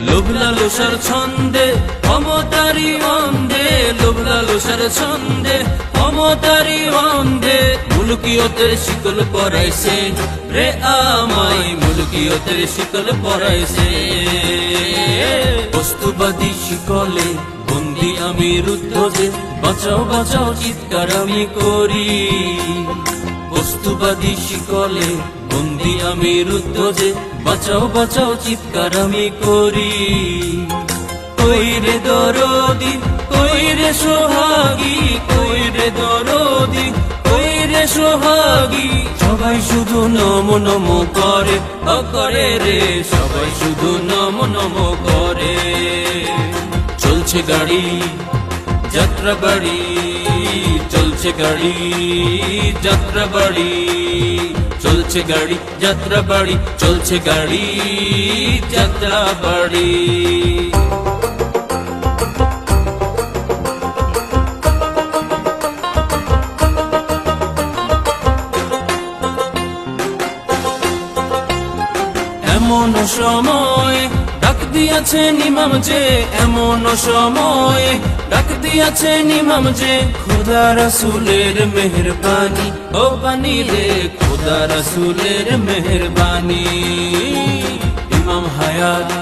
লোভ লালসার ছন্দে ক্ষমতারি অন্ধে লোভ লালসার ছন্দে ক্ষমতারি অন্ধে। মুলকিয়তের শিকল পরাইছে রে আমায়, মুলকিয়তের শিকল পরাইছে। বস্তুবাদী শিকলে বন্দি আমি রুদ্ধ যে, বাঁচাও বাঁচাও, চিৎকার আমি করি। বস্তুবাদী শিকলে বন্দি আমি রুদ্ধ বাঁচাও বাঁচাও, চিৎকার আমি করি। কই রে দরদি, কই রে সোহাগী, কই রে দরদি, কই রে সোহাগী? সবাই শুধু নম নম করে করে রে, সবাই শুধু নম নম করে। চলছে গাড়ি, যাত্রা বাড়ি, চলছে গাড়ি, যাত্রা বাড়ি। চলছে গাড়ি যাত্রা বাড়ি চলছে গাড়ি যাত্রা বাড়ি। এমন সময় ডাক দিয়েছে নিমাম যে, এমন সময় ডাক দিয়েছে নিমাম যে, খোদা রাসুলের মেহরবানি, ও বানি রে, খোদা রাসুলের মেহরবানি। ইমাম হায়াত